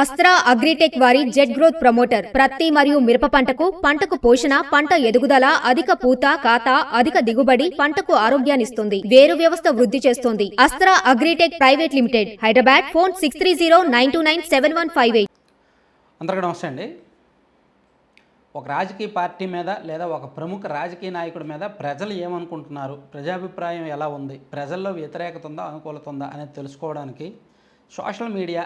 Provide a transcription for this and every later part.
Astra agritech వారి jet growth promoter ప్రత్తి మరియు మిరప పంటకు పంటకు పోషణ పంట ఎదుగుదల అధిక పూత కాత అధిక దిగుబడి పంటకు ఆరోగ్యాన్నిస్తుంది వేరు వ్యవస్థ వృద్ధి చేస్తుంది. Astra Agritech private limited Hyderabad phone six three zero nine two nine seven one five eight. అందరికీ నమస్తే అండి. ఒక రాజకీయ పార్టీ మీద లేదా ఒక ప్రముఖ రాజకీయ నాయకుడి మీద ప్రజలు ఏమనుకుంటున్నారు? ప్రజాభిప్రాయం ఎలా ఉంది? ప్రజల్లో వ్యతిరేకత ఉందా అనుకూలత ఉందా అనేది తెలుసుకోవడానికి social media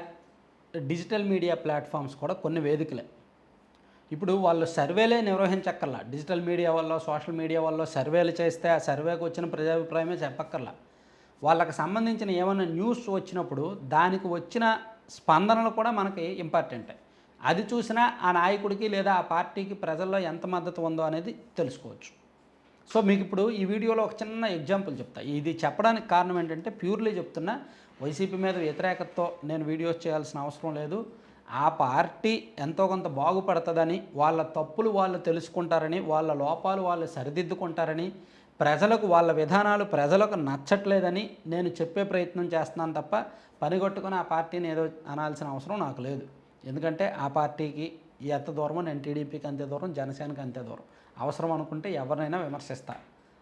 digital media platforms కూడా కొన్ని వేదికలే. ఇప్పుడు వాళ్ళు సర్వేలే నిర్వహించక్కర్లా. డిజిటల్ మీడియా వల్ల సోషల్ మీడియా వల్ల సర్వేలు చేస్తే ఆ సర్వేకి వచ్చిన ప్రజాభిప్రాయమే చెప్పక్కర్లా. వాళ్ళకి సంబంధించిన ఏమైనా న్యూస్ వచ్చినప్పుడు దానికి వచ్చిన స్పందనలు కూడా మనకి ఇంపార్టెంటే. అది చూసినా ఆ నాయకుడికి లేదా ఆ పార్టీకి ప్రజల్లో ఎంత మద్దతు ఉందో అనేది తెలుసుకోవచ్చు. సో మీకు ఇప్పుడు ఈ వీడియోలో ఒక చిన్న ఎగ్జాంపుల్ చెప్తా. ఇది చెప్పడానికి కారణం ఏంటంటే ప్యూర్లీ చెప్తున్నా వైసీపీ మీద వ్యతిరేకతతో నేను వీడియోస్ చేయాల్సిన అవసరం లేదు. ఆ పార్టీ ఎంతో కొంత బాగుపడుతుందని వాళ్ళ తప్పులు వాళ్ళు తెలుసుకుంటారని వాళ్ళ లోపాలు వాళ్ళు సరిదిద్దుకుంటారని ప్రజలకు వాళ్ళ విధానాలు ప్రజలకు నచ్చట్లేదని నేను చెప్పే ప్రయత్నం చేస్తున్నాను తప్ప పనిగొట్టుకుని ఆ పార్టీని ఏదో అనాల్సిన అవసరం నాకు లేదు. ఎందుకంటే ఆ పార్టీకి ఎంత దూరమో నేను టీడీపీకి అంతే దూరం జనసేనకి అంతే దూరం. అవసరం అనుకుంటే ఎవరినైనా విమర్శిస్తా.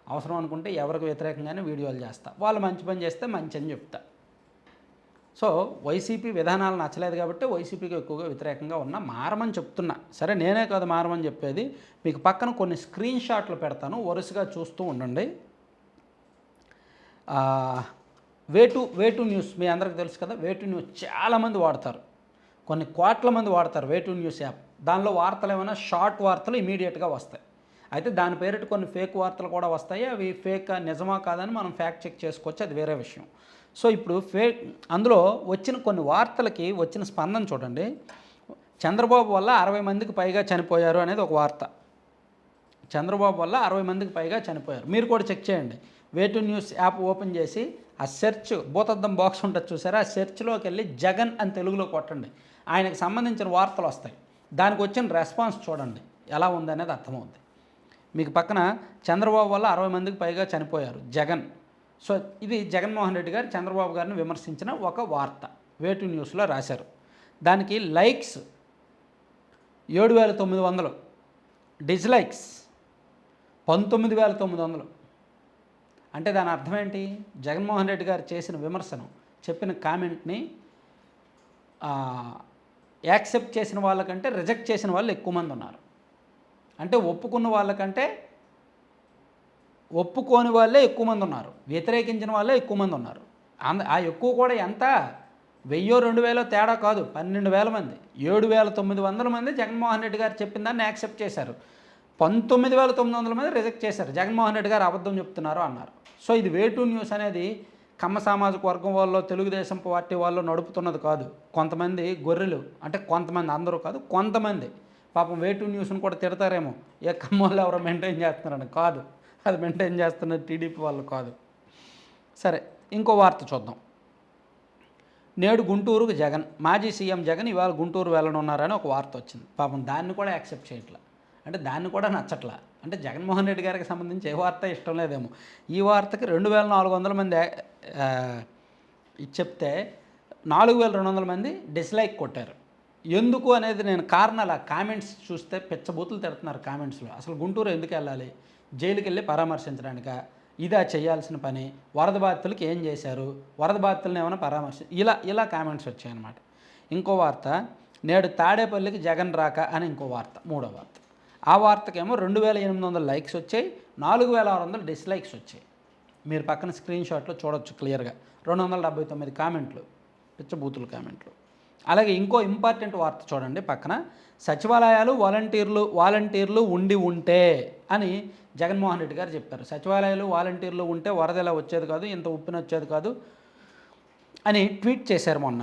అవసరం అనుకుంటే ఎవరికి వ్యతిరేకంగానే వీడియోలు చేస్తా. వాళ్ళు మంచి పని చేస్తే మంచి అని చెప్తా. సో వైసీపీ విధానాలు నచ్చలేదు కాబట్టి వైసీపీకి ఎక్కువగా వ్యతిరేకంగా ఉన్నా మారమని చెప్తున్నా. సరే నేనే కాదు మారమని చెప్పేది. మీకు పక్కన కొన్ని స్క్రీన్ షాట్లు పెడతాను. వరుసగా చూస్తూ ఉండండి. వేటు వేటు న్యూస్ మీ అందరికి తెలుసు కదా వేటు న్యూస్ చాలామంది వాడతారు. కొన్ని కోట్ల మంది వాడతారు వేటు న్యూస్ యాప్. దానిలో వార్తలు ఏమైనా షార్ట్ వార్తలు ఇమీడియట్గా వస్తాయి. అయితే దాని పేరిట కొన్ని ఫేక్ వార్తలు కూడా వస్తాయి. అవి ఫేక్ నిజమా కాదని మనం ఫ్యాక్ట్ చెక్ చేసుకోవచ్చు. అది వేరే విషయం. సో ఇప్పుడు ఫేక్ అందులో వచ్చిన కొన్ని వార్తలకి వచ్చిన స్పందన చూడండి. చంద్రబాబు వల్ల అరవై మందికి పైగా చనిపోయారు అనేది ఒక వార్త. చంద్రబాబు వల్ల అరవై మందికి పైగా చనిపోయారు. మీరు కూడా చెక్ చేయండి. వేటు న్యూస్ యాప్ ఓపెన్ చేసి ఆ సెర్చ్ భూతద్దం బాక్స్ ఉంటుంది చూసారా? ఆ సెర్చ్లోకి వెళ్ళి జగన్ అని తెలుగులో కొట్టండి. ఆయనకు సంబంధించిన వార్తలు వస్తాయి. దానికి వచ్చిన రెస్పాన్స్ చూడండి. ఎలా ఉందనేది అర్థమవుతుంది మీకు పక్కన చంద్రబాబు వల్ల అరవై మందికి పైగా చనిపోయారు జగన్. సో ఇది జగన్మోహన్ రెడ్డి గారు చంద్రబాబు గారిని విమర్శించిన ఒక వార్త. వేటు న్యూస్లో రాశారు. దానికి లైక్స్ ఏడు వేల తొమ్మిది వందలు. డిజ్లైక్స్ పంతొమ్మిది వేల తొమ్మిది వందలు. అంటే దాని అర్థం ఏంటి? జగన్మోహన్ రెడ్డి గారు చేసిన విమర్శను చెప్పిన కామెంట్ని యాక్సెప్ట్ చేసిన వాళ్ళకంటే రిజెక్ట్ చేసిన వాళ్ళు ఎక్కువ మంది ఉన్నారు. అంటే ఒప్పుకున్న వాళ్ళకంటే ఒప్పుకోని వాళ్ళే ఎక్కువ మంది ఉన్నారు. వ్యతిరేకించిన వాళ్ళే ఎక్కువ మంది ఉన్నారు. అంద ఆ ఎక్కువ కూడా ఎంత? వెయ్యో రెండు వేలో తేడా కాదు. పన్నెండు వేల మంది. ఏడు వేల తొమ్మిది వందల మంది జగన్మోహన్ రెడ్డి గారు చెప్పిన దాన్ని యాక్సెప్ట్ చేశారు. పంతొమ్మిది వేల తొమ్మిది వందల మంది రిజెక్ట్ చేశారు. జగన్మోహన్ రెడ్డి గారు అబద్ధం చెప్తున్నారు అన్నారు. సో ఇది వేటు న్యూస్ అనేది కమ్మ సామాజిక వర్గం వాళ్ళు తెలుగుదేశం పార్టీ వాళ్ళు నడుపుతున్నది కాదు. కొంతమంది గొర్రెలు అంటే కొంతమంది అందరూ కాదు కొంతమంది పాపం వేటు న్యూస్ని కూడా తిడతారేమో. ఏ కమ్మోళ్ళు ఎవరో మెయింటైన్ చేస్తున్నారని కాదు. అది మెయింటైన్ చేస్తున్న టీడీపీ వాళ్ళు కాదు. సరే ఇంకో వార్త చూద్దాం. నేడు గుంటూరుకు జగన్ మాజీ సీఎం జగన్ ఇవాళ గుంటూరు వెళ్ళనున్నారని ఒక వార్త వచ్చింది. పాపం దాన్ని కూడా యాక్సెప్ట్ చేయట్లేదు అంటే దాన్ని కూడా నచ్చట్లా. అంటే జగన్మోహన్ రెడ్డి గారికి సంబంధించి ఏ వార్త ఇష్టం లేదేమో. ఈ వార్తకి రెండు వేల నాలుగు వందల మంది చెప్తే నాలుగు వేల రెండు వందల మంది డిస్లైక్ కొట్టారు. ఎందుకు అనేది నేను కారణాలు ఆ కామెంట్స్ చూస్తే పెచ్చబూతులు తిడుతున్నారు కామెంట్స్లో. అసలు గుంటూరు ఎందుకు వెళ్ళాలి? జైలుకి వెళ్ళి పరామర్శించడానిక? ఇదా చేయాల్సిన పని? వరద బాధితులకి ఏం చేశారు? వరద బాధితులను ఏమైనా పరామర్శ ఇలా ఇలా కామెంట్స్ వచ్చాయన్నమాట. ఇంకో వార్త నేడు తాడేపల్లికి జగన్ రాక అని ఇంకో వార్త మూడో వార్త. ఆ వార్తకేమో రెండు వేల ఎనిమిది వందల లైక్స్ వచ్చాయి నాలుగు వేల ఆరు వందల డిస్లైక్స్ వచ్చాయి. మీరు పక్కన స్క్రీన్ షాట్లో చూడొచ్చు క్లియర్గా. రెండు వందల డెబ్బై తొమ్మిది కామెంట్లు పిచ్చబూతులు కామెంట్లు. అలాగే ఇంకో ఇంపార్టెంట్ వార్త చూడండి పక్కన. సచివాలయాలు వాలంటీర్లు వాలంటీర్లు ఉండి ఉంటే అని జగన్మోహన్ రెడ్డి గారు చెప్పారు. సచివాలయాలు వాలంటీర్లు ఉంటే వరద ఇలా వచ్చేది కాదు ఇంత ఉప్పిన వచ్చేది కాదు అని ట్వీట్ చేశారు మొన్న.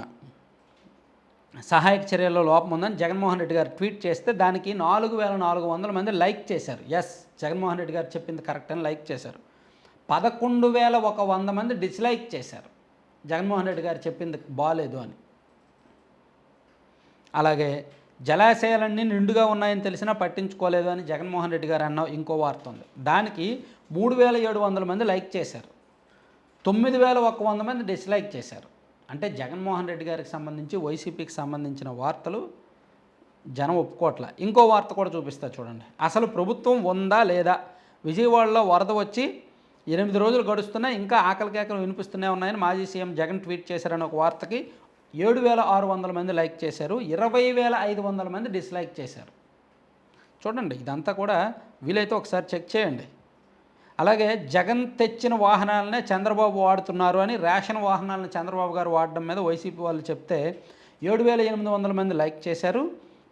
సహాయక చర్యల్లో లోపం ఉందని జగన్మోహన్ రెడ్డి గారు ట్వీట్ చేస్తే దానికి నాలుగు వేల నాలుగు వందల మంది లైక్ చేశారు. ఎస్ జగన్మోహన్ రెడ్డి గారు చెప్పింది కరెక్ట్ అని లైక్ చేశారు. పదకొండు వేల ఒక వంద మంది డిస్లైక్ చేశారు. జగన్మోహన్ రెడ్డి గారు చెప్పింది బాగాలేదు అని. అలాగే జలాశయాలన్నీ నిండుగా ఉన్నాయని తెలిసినా పట్టించుకోలేదు అని జగన్మోహన్ రెడ్డి గారు అన్న ఇంకో వార్త ఉంది. దానికి మూడు వేల ఏడు వందల మంది లైక్ చేశారు. తొమ్మిది వేల ఒక వంద మంది డిస్లైక్ చేశారు. అంటే జగన్మోహన్ రెడ్డి గారికి సంబంధించి వైసీపీకి సంబంధించిన వార్తలు జనం ఒప్పుకోవట్లే. ఇంకో వార్త కూడా చూపిస్తా చూడండి. అసలు ప్రభుత్వం ఉందా లేదా? విజయవాడలో వరద వచ్చి ఎనిమిది రోజులు గడుస్తున్నా ఇంకా ఆకలి కేకలు వినిపిస్తూనే ఉన్నాయని మాజీ సీఎం జగన్ ట్వీట్ చేశారని ఒక వార్తకి ఏడు వేల ఆరు వందల మంది లైక్ చేశారు ఇరవై వేల ఐదు వందల మంది డిస్లైక్ చేశారు. చూడండి ఇదంతా కూడా వీలైతే ఒకసారి చెక్ చేయండి. అలాగే జగన్ తెచ్చిన వాహనాలనే చంద్రబాబు వాడుతున్నారు అని రేషన్ వాహనాలను చంద్రబాబు గారు వాడడం మీద వైసీపీ వాళ్ళు చెప్తే ఏడు వేల ఎనిమిది వందల మంది లైక్ చేశారు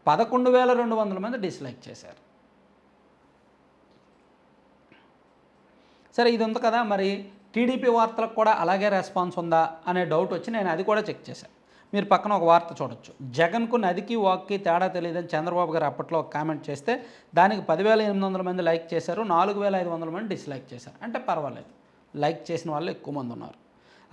పదకొండు వేల రెండు వందల మంది డిస్లైక్ చేశారు. సరే ఇది ఉంది కదా మరి టీడీపీ వార్తలకు కూడా అలాగే రెస్పాన్స్ ఉందా అనే డౌట్ వచ్చి నేను అది కూడా చెక్ చేశాను. మీరు పక్కన ఒక వార్త చూడొచ్చు. జగన్కు నదికి వాక్కి తేడా తెలియదని చంద్రబాబు గారు అప్పట్లో ఒక కామెంట్ చేస్తే దానికి పదివేల ఎనిమిది వందల మంది లైక్ చేశారు నాలుగు వేల ఐదు వందల మంది డిస్లైక్ చేశారు. అంటే పర్వాలేదు. లైక్ చేసిన వాళ్ళు ఎక్కువ మంది ఉన్నారు.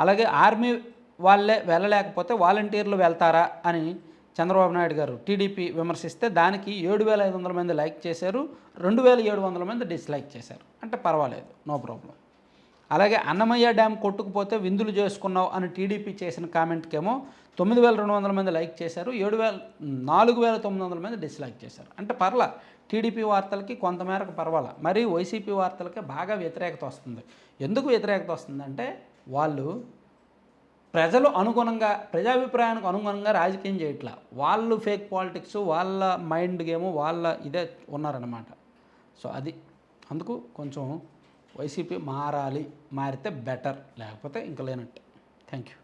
అలాగే ఆర్మీ వాళ్ళే వెళ్ళలేకపోతే వాలంటీర్లు వెళ్తారా అని చంద్రబాబు నాయుడు గారు టీడీపీ విమర్శిస్తే దానికి ఏడు వేల ఐదు వందల మంది లైక్ చేశారు రెండు వేల ఏడు వందల మంది డిస్లైక్ చేశారు. అంటే పర్వాలేదు. No problem. అలాగే అన్నమయ్య డ్యామ్ కొట్టుకుపోతే విందులు చేసుకున్నావు అని టీడీపీ చేసిన కామెంట్కేమో తొమ్మిది వేల రెండు వందల మంది లైక్ చేశారు ఏడు వేల నాలుగు వేల తొమ్మిది వందల మంది డిస్లైక్ చేశారు. అంటే పర్లా టీడీపీ వార్తలకి కొంతమేరకు పర్వాలా మరి వైసీపీ వార్తలకి బాగా వ్యతిరేకత వస్తుంది. ఎందుకు వ్యతిరేకత వస్తుందంటే వాళ్ళు ప్రజలు అనుగుణంగా ప్రజాభిప్రాయానికి అనుగుణంగా రాజకీయం చేయట్లా. వాళ్ళు ఫేక్ పాలిటిక్స్ వాళ్ళ మైండ్ గేమ్ వాళ్ళ ఇదే ఉన్నారనమాట సో అది అందుకు కొంచెం వైసీపీ మారాలి మారితే బెటర్ లేకపోతే ఇంకా లేనట్టు. Thank you.